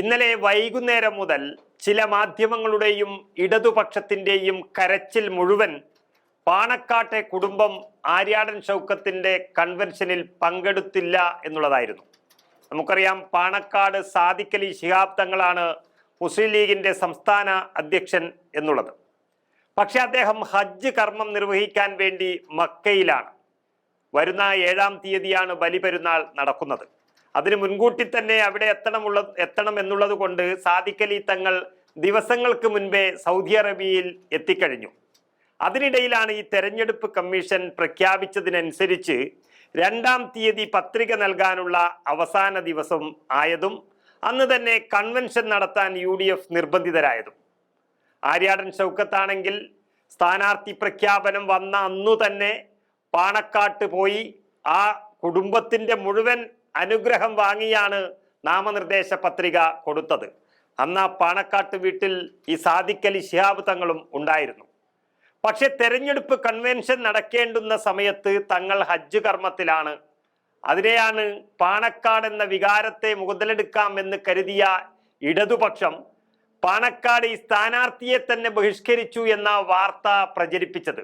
ഇന്നലെ വൈകുന്നേരം മുതൽ ചില മാധ്യമങ്ങളുടെയും ഇടതുപക്ഷത്തിന്റെയും കരച്ചിൽ മുഴുവൻ പാണക്കാട്ടെ കുടുംബം ആര്യാടൻ ഷൗക്കത്തിന്റെ കൺവെൻഷനിൽ പങ്കെടുത്തില്ല എന്നുള്ളതായിരുന്നു. നമുക്കറിയാം പാണക്കാട് സാദിക്കലി ശിഹാബ് തങ്ങളാണ് മുസ്ലിം ലീഗിന്റെ സംസ്ഥാന അധ്യക്ഷൻ എന്നുള്ളത്. പക്ഷെ അദ്ദേഹം ഹജ്ജ് കർമ്മം നിർവഹിക്കാൻ വേണ്ടി മക്കയിലാണ്. വരുന്ന ഏഴാം തീയതിയാണ് ബലിപെരുന്നാൾ നടക്കുന്നത്. അതിന് മുൻകൂട്ടി തന്നെ അവിടെ എത്തണമുള്ള എത്തണം എന്നുള്ളത് കൊണ്ട് സാദിഖലി തങ്ങൾ ദിവസങ്ങൾക്ക് മുൻപേ സൗദി അറേബ്യയിൽ എത്തിക്കഴിഞ്ഞു. അതിനിടയിലാണ് ഈ തെരഞ്ഞെടുപ്പ് കമ്മീഷൻ പ്രഖ്യാപിച്ചതിനനുസരിച്ച് രണ്ടാം തീയതി പത്രിക നൽകാനുള്ള അവസാന ദിവസം ആയതും അന്ന് തന്നെ കൺവെൻഷൻ നടത്താൻ യു ഡി എഫ് നിർബന്ധിതരായതും. ആര്യാടൻ ഷൗക്കത്താണെങ്കിൽ സ്ഥാനാർത്ഥി പ്രഖ്യാപനം വന്ന അന്നു തന്നെ പാണക്കാട്ട് പോയി ആ കുടുംബത്തിന്റെ മുഴുവൻ അനുഗ്രഹം വാങ്ങിയാണ് നാമനിർദ്ദേശ പത്രിക കൊടുത്തത്. അന്ന് ആ പാണക്കാട്ട് വീട്ടിൽ ഈ സാദിഖലി ശിഹാബ് തങ്ങളും ഉണ്ടായിരുന്നു. പക്ഷെ തെരഞ്ഞെടുപ്പ് കൺവെൻഷൻ നടക്കേണ്ടുന്ന സമയത്ത് തങ്ങൾ ഹജ്ജ് കർമ്മത്തിലാണ്. അതിനെയാണ് പാണക്കാട് എന്ന വികാരത്തെ മുതലെടുക്കാം എന്ന് കരുതിയ ഇടതുപക്ഷം പാണക്കാട് ഈ സ്ഥാനാർത്ഥിയെ തന്നെ ബഹിഷ്കരിച്ചു എന്ന വാർത്ത പ്രചരിപ്പിച്ചത്.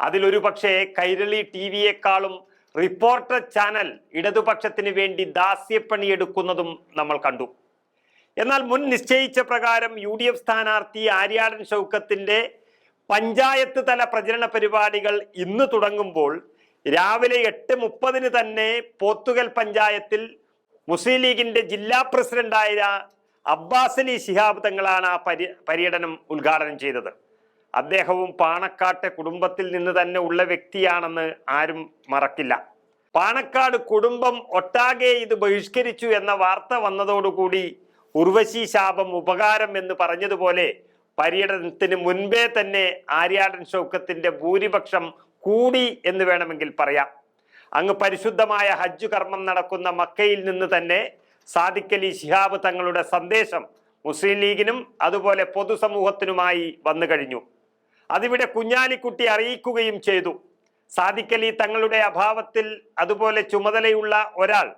അതിലൊരു പക്ഷേ കൈരളി ടി വിയെക്കാളും റിപ്പോർട്ടർ ചാനൽ ഇടതുപക്ഷത്തിന് വേണ്ടി ദാസ്യപ്പണിയെടുക്കുന്നതും നമ്മൾ കണ്ടു. എന്നാൽ മുൻ നിശ്ചയിച്ച പ്രകാരം യു ഡി എഫ് സ്ഥാനാർത്ഥി ആര്യാടൻ ഷൗക്കത്തിന്റെ പഞ്ചായത്ത് തല പ്രചരണ പരിപാടികൾ ഇന്ന് തുടങ്ങുമ്പോൾ രാവിലെ എട്ട് മുപ്പതിന് തന്നെ പോത്തുകൽ പഞ്ചായത്തിൽ മുസ്ലിം ലീഗിന്റെ ജില്ലാ പ്രസിഡന്റായ അബ്ബാസ് അലി ശിഹാബ് തങ്ങളാണ് ആ പര്യ പര്യടനം ഉദ്ഘാടനം ചെയ്തത്. അദ്ദേഹവും പാണക്കാട്ടെ കുടുംബത്തിൽ നിന്ന് തന്നെ ഉള്ള വ്യക്തിയാണെന്ന് ആരും മറക്കില്ല. പാണക്കാട് കുടുംബം ഒട്ടാകെ ഇത് ബഹിഷ്കരിച്ചു എന്ന വാർത്ത വന്നതോടുകൂടി ഉർവശി ശാപം ഉപകാരം എന്ന് പറഞ്ഞതുപോലെ പര്യടനത്തിന് മുൻപേ തന്നെ ആര്യാടൻ ഷൗക്കത്തിന്റെ ഭൂരിപക്ഷം കൂടി എന്ന് വേണമെങ്കിൽ പറയാം. അങ്ങ് പരിശുദ്ധമായ ഹജ്ജ് കർമ്മം നടക്കുന്ന മക്കയിൽ നിന്ന് തന്നെ സാദിഖലി ശിഹാബ് തങ്ങളുടെ സന്ദേശം മുസ്ലിം ലീഗിനും അതുപോലെ പൊതുസമൂഹത്തിനുമായി വന്നു കഴിഞ്ഞു. അതിവിടെ കുഞ്ഞാലിക്കുട്ടി അറിയിക്കുകയും ചെയ്തു. സാദിഖലി തങ്ങളുടെ അഭാവത്തിൽ അതുപോലെ ചുമതലയുള്ള ഒരാൾ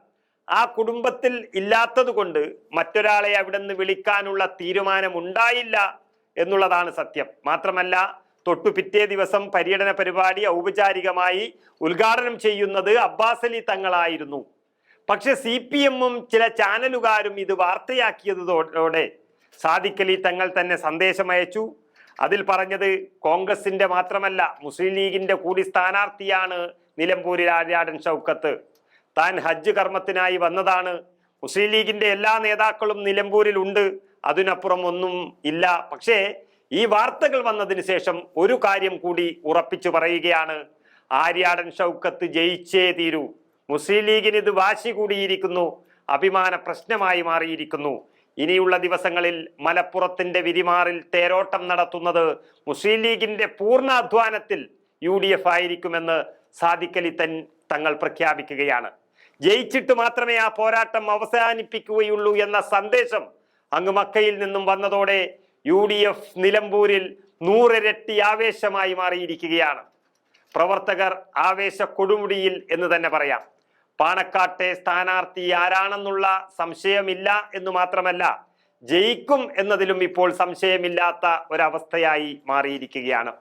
ആ കുടുംബത്തിൽ ഇല്ലാത്തതുകൊണ്ട് മറ്റൊരാളെ അവിടെ നിന്ന് വിളിക്കാനുള്ള തീരുമാനമുണ്ടായില്ല എന്നുള്ളതാണ് സത്യം. മാത്രമല്ല തൊട്ടു പിറ്റേ ദിവസം പര്യടന പരിപാടി ഔപചാരികമായി ഉദ്ഘാടനം ചെയ്യുന്നത് അബ്ബാസ് അലി തങ്ങളായിരുന്നു. പക്ഷെ സി പി എമ്മും ചില ചാനലുകാരും ഇത് വാർത്തയാക്കിയതോടെ സാദിഖലി തങ്ങൾ തന്നെ സന്ദേശം അയച്ചു. അതിൽ പറഞ്ഞത് കോൺഗ്രസിന്റെ മാത്രമല്ല മുസ്ലിം ലീഗിന്റെ കൂടി സ്ഥാനാർത്ഥിയാണ് നിലമ്പൂരിൽ ആര്യാടൻ ഷൗക്കത്ത്. താൻ ഹജ്ജ് കർമ്മത്തിനായി വന്നതാണ്. മുസ്ലിം ലീഗിന്റെ എല്ലാ നേതാക്കളും നിലമ്പൂരിൽ ഉണ്ട്. അതിനപ്പുറം ഒന്നും ഇല്ല. പക്ഷേ ഈ വാർത്തകൾ വന്നതിന് ശേഷം ഒരു കാര്യം കൂടി ഉറപ്പിച്ചു പറയുകയാണ്. ആര്യാടൻ ഷൗക്കത്ത് ജയിച്ചേ തീരൂ. മുസ്ലിം ലീഗിന് ഇത് വാശി കൂടിയിരിക്കുന്നു. അഭിമാന പ്രശ്നമായി മാറിയിരിക്കുന്നു. ഇനിയുള്ള ദിവസങ്ങളിൽ മലപ്പുറത്തിന്റെ വിരിമാറിൽ തേരോട്ടം നടത്തുന്നത് മുസ്ലിം ലീഗിന്റെ പൂർണ അധ്വാനത്തിൽ യു ഡി എഫ് ആയിരിക്കുമെന്ന് സാദിഖലി തൻ തങ്ങൾ പ്രഖ്യാപിക്കുകയാണ്. ജയിച്ചിട്ട് മാത്രമേ ആ പോരാട്ടം അവസാനിപ്പിക്കുകയുള്ളൂ എന്ന സന്ദേശം അങ്ങ് മക്കയിൽ നിന്നും വന്നതോടെ യു ഡി എഫ് നിലമ്പൂരിൽ നൂറിരട്ടി ആവേശമായി മാറിയിരിക്കുകയാണ്. പ്രവർത്തകർ ആവേശ കൊടുമുടിയിൽ എന്ന് തന്നെ പറയാം. പാണക്കാട്ടെ സ്ഥാനാർത്ഥി ആരാണെന്നുള്ള സംശയമില്ല എന്ന് മാത്രമല്ല ജയിക്കും എന്നതിലും ഇപ്പോൾ സംശയമില്ലാത്ത ഒരവസ്ഥയായി മാറിയിരിക്കുകയാണ്.